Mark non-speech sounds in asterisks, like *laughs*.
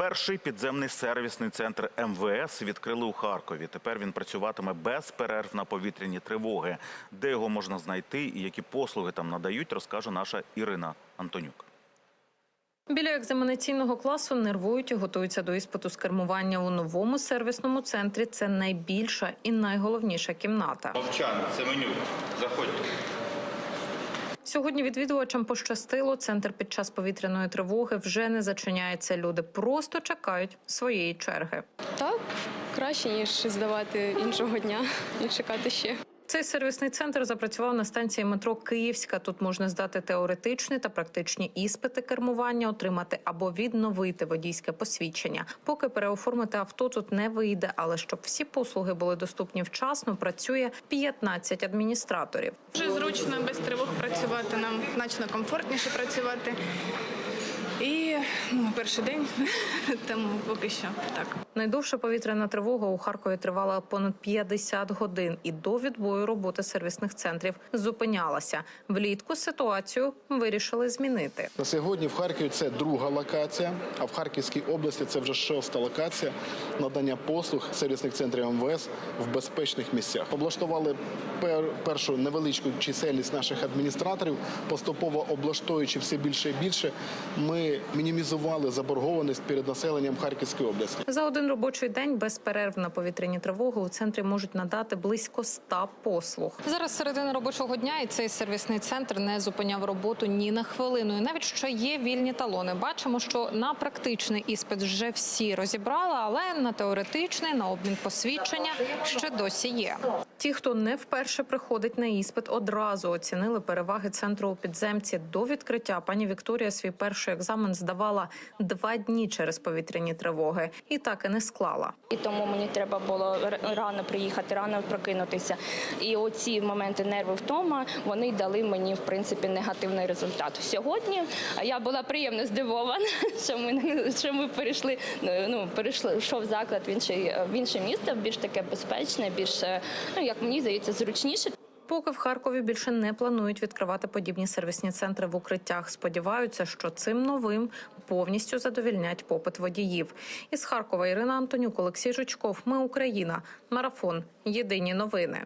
Перший підземний сервісний центр МВС відкрили у Харкові. Тепер він працюватиме без перерв на повітряні тривоги. Де його можна знайти і які послуги там надають, розкаже наша Ірина Антонюк. Біля екзаменаційного класу нервують і готуються до іспиту з кермування у новому сервісному центрі. Це найбільша і найголовніша кімната. Мовчан, це меню. Заходьте. Сьогодні відвідувачам пощастило. Центр під час повітряної тривоги вже не зачиняється. Люди просто чекають своєї черги. Так, краще ніж здавати іншого дня і чекати ще. Цей сервісний центр запрацював на станції метро Київська. Тут можна здати теоретичні та практичні іспити кермування, отримати або відновити водійське посвідчення. Поки переоформити авто тут не вийде, але щоб всі послуги були доступні вчасно, працює 15 адміністраторів. Дуже зручно без тривог працювати. Нам значно комфортніше працювати. І ну, перший день, *laughs* тому поки що так. Найдовша повітряна тривога у Харкові тривала понад 50 годин, і до відбою роботи сервісних центрів зупинялася. Влітку ситуацію вирішили змінити. На сьогодні в Харкові це друга локація, а в Харківській області це вже шоста локація надання послуг сервісних центрів МВС в безпечних місцях. Облаштували пер, першу невеличку чисельність наших адміністраторів, поступово облаштовуючи все більше і більше. Ми мінімізували заборгованість перед населенням Харківської області. За один робочий день без перерв на повітряні тривоги у центрі можуть надати близько 100 послуг. Зараз середина робочого дня, і цей сервісний центр не зупиняв роботу ні на хвилину. І навіть що є вільні талони. Бачимо, що на практичний іспит вже всі розібрали, але на теоретичний, на обмін посвідчення ще досі є. Ті, хто не вперше приходить на іспит, одразу оцінили переваги центру у підземці. До відкриття пані Вікторія свій перший екзамен здавала два дні через повітряні тривоги, і так і не склала. І тому мені треба було рано приїхати, рано прокинутися. І оці моменти нерви втома вони дали мені в принципі негативний результат. Сьогодні я була приємно здивована, *laughs* що ми що ми перейшли. Ну перейшли йшов заклад в інше в інше місто, більш таке безпечне, більш е, ну як мені здається, зручніше. Поки в Харкові більше не планують відкривати подібні сервісні центри в укриттях. Сподіваються, що цим новим повністю задовільнять попит водіїв. Із Харкова Ірина Антонюк, Олексій Жучков. Ми Україна. Марафон. Єдині новини.